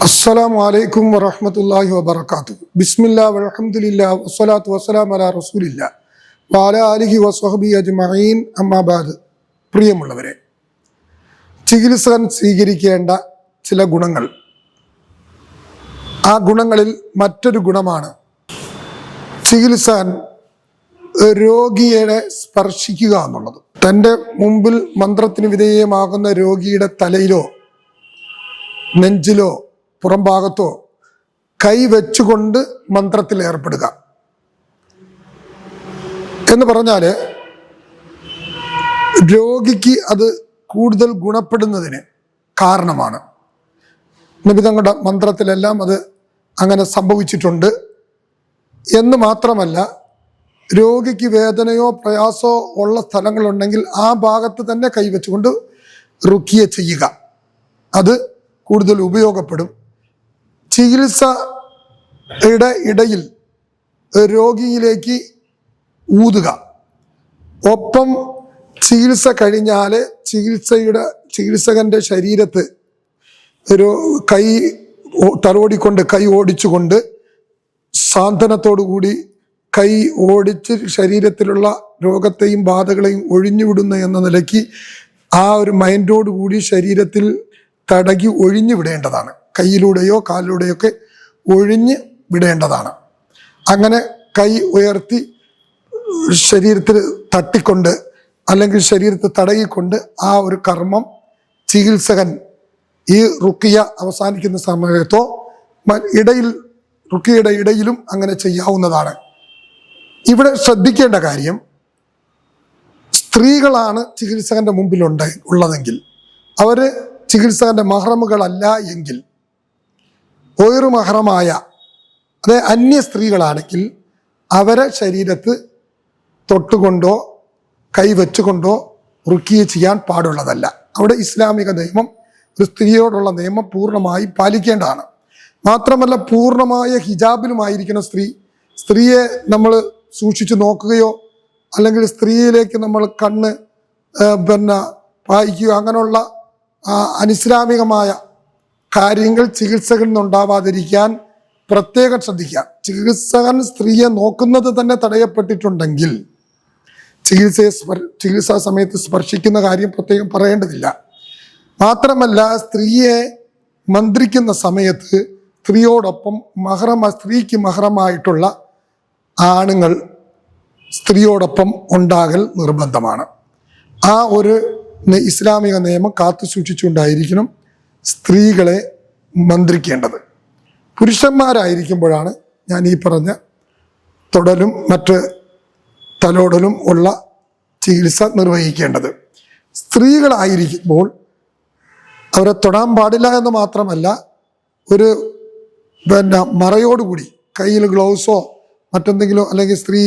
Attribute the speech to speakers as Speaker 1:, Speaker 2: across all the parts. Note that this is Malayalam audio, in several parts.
Speaker 1: അസ്സലാമു അലൈക്കും വറഹ്മത്തുള്ളാഹി വബറകാത്തു ബിസ്മില്ലാ വൽഹംദുലില്ലാ വസ്സലാത്തു വസ്സലാം അലാ റസൂലില്ലാ വഅല ആലിഹി വസ്വഹബി അജ്മഈൻ അമ്മാ പ്രിയമുള്ളവരെ ചികിത്സകൻ സ്വീകരിക്കേണ്ട ചില ഗുണങ്ങൾ. ആ ഗുണങ്ങളിൽ മറ്റൊരു ഗുണമാണ് ചികിത്സകൻ രോഗിയെ സ്പർശിക്കുക എന്നുള്ളത്. തന്റെ മുമ്പിൽ മന്ത്രത്തിന് വിധേയമാകുന്ന രോഗിയുടെ തലയിലോ നെഞ്ചിലോ പുറംഭാഗത്തോ കൈ വെച്ചുകൊണ്ട് മന്ത്രത്തിൽ ഏർപ്പെടുക. എന്ന് പറഞ്ഞാൽ രോഗിക്ക് അത് കൂടുതൽ ഗുണപ്പെടുന്നതിന് കാരണമാണ്. നിബിതങ്ങളുടെ മന്ത്രത്തിലെല്ലാം അത് അങ്ങനെ സംഭവിച്ചിട്ടുണ്ട്. എന്ന് മാത്രമല്ല രോഗിക്ക് വേദനയോ പ്രയാസോ ഉള്ള സ്ഥലങ്ങളുണ്ടെങ്കിൽ ആ ഭാഗത്ത് തന്നെ കൈവച്ചുകൊണ്ട് റുക്കിയ ചെയ്യുക. അത് കൂടുതൽ ഉപയോഗപ്പെടും. ചികിത്സ ഇടയിൽ രോഗിയിലേക്ക് ഊതുക. ഒപ്പം ചികിത്സ കഴിഞ്ഞാൽ ചികിത്സയുടെ ചികിത്സകന്റെ ശരീരത്ത് ഒരു കൈ തറോടിക്കൊണ്ട് കൈ ഓടിച്ചുകൊണ്ട് സാന്ത്വനത്തോടുകൂടി കൈ ഓടിച്ച് ശരീരത്തിലുള്ള രോഗത്തെയും ബാധകളെയും ഒഴിഞ്ഞുവിടുന്ന എന്ന നിലയ്ക്ക് ആ ഒരു മൈൻഡോട് കൂടി ശരീരത്തിൽ തടകി ഒഴിഞ്ഞു വിടേണ്ടതാണ്. കയ്യിലൂടെയോ കാലിലൂടെയോ ഒക്കെ ഒഴിഞ്ഞ് വിടേണ്ടതാണ്. അങ്ങനെ കൈ ഉയർത്തി ശരീരത്തിൽ തട്ടിക്കൊണ്ട് അല്ലെങ്കിൽ ശരീരത്തെ തടയിക്കൊണ്ട് ആ ഒരു കർമ്മം ചികിത്സകൻ ഈ റുക്കിയ അവസാനിക്കുന്ന സമയത്തോ ഇടയിൽ റുക്കിയുടെ ഇടയിലും അങ്ങനെ ചെയ്യാവുന്നതാണ്. ഇവിടെ ശ്രദ്ധിക്കേണ്ട കാര്യം സ്ത്രീകളാണ് ചികിത്സകന്റെ മുമ്പിലുണ്ട് ഉള്ളതെങ്കിൽ അവർ ചികിത്സകന്റെ മഹ്റമുകളല്ല എങ്കിൽ ഒരു മഹ്റമായ അതെ അന്യ സ്ത്രീകളാണെങ്കിൽ അവരെ ശരീരത്ത് തൊട്ടുകൊണ്ടോ കൈവച്ചുകൊണ്ടോ റുക്കിയ ചെയ്യാൻ പാടുള്ളതല്ല. അവിടെ ഇസ്ലാമിക നിയമം ഒരു സ്ത്രീയോടുള്ള നിയമം പൂർണമായി പാലിക്കേണ്ടതാണ്. മാത്രമല്ല പൂർണമായ ഹിജാബിലുമായിരിക്കണം സ്ത്രീ സ്ത്രീയെ നമ്മൾ സൂക്ഷിച്ചു നോക്കുകയോ അല്ലെങ്കിൽ സ്ത്രീയിലേക്ക് നമ്മൾ കണ്ണ് പിന്നെ വായിക്കുക അങ്ങനെയുള്ള അനിസ്ലാമികമായ കാര്യങ്ങൾ ചികിത്സകളിൽ നിന്നുണ്ടാവാതിരിക്കാൻ പ്രത്യേകം ശ്രദ്ധിക്കുക. ചികിത്സകൻ സ്ത്രീയെ നോക്കുന്നത് തന്നെ തടയപ്പെട്ടിട്ടുണ്ടെങ്കിൽ ചികിത്സയെ ചികിത്സാ സമയത്ത് സ്പർശിക്കുന്ന കാര്യം പ്രത്യേകം പറയേണ്ടതില്ല. മാത്രമല്ല സ്ത്രീയെ മന്ത്രിക്കുന്ന സമയത്ത് സ്ത്രീയോടൊപ്പം മഹറമ സ്ത്രീക്ക് മഹറമായിട്ടുള്ള ആണുങ്ങൾ സ്ത്രീയോടൊപ്പം ഉണ്ടാകൽ നിർബന്ധമാണ്. ആ ഒരു ഇസ്ലാമിക നിയമം കാത്തു സൂക്ഷിച്ചുകൊണ്ടായിരിക്കണം സ്ത്രീകളെ മന്ത്രിക്കേണ്ടത്. പുരുഷന്മാരായിരിക്കുമ്പോഴാണ് ഞാൻ ഈ പറഞ്ഞ തൊടലും മറ്റ് തലോടലും ഉള്ള ചികിത്സ നിർവഹിക്കേണ്ടത്. സ്ത്രീകളായിരിക്കുമ്പോൾ അവരെ തൊടാൻ പാടില്ല എന്ന് മാത്രമല്ല ഒരു പിന്നെ മറയോടുകൂടി കയ്യിൽ ഗ്ലൗസോ മറ്റെന്തെങ്കിലോ അല്ലെങ്കിൽ സ്ത്രീ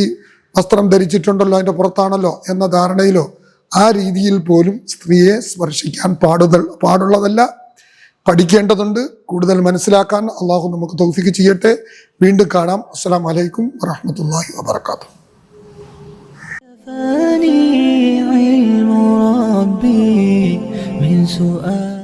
Speaker 1: വസ്ത്രം ധരിച്ചിട്ടുണ്ടല്ലോ അതിൻ്റെ പുറത്താണല്ലോ എന്ന ധാരണയിലോ ആ രീതിയിൽ പോലും സ്ത്രീയെ സ്പർശിക്കാൻ പാടുതൽ പാടുള്ളതല്ല പഠിക്കേണ്ടതുണ്ട് കൂടുതൽ മനസ്സിലാക്കാൻ അള്ളാഹു നമുക്ക് തൗഫിക്ക് ചെയ്യട്ടെ വീണ്ടും കാണാം അസ്സാം വലൈക്കും വറഹമത്തല്ലാഹി വാബർക്കാത്തു
Speaker 2: كفاني علم ربي من سؤالي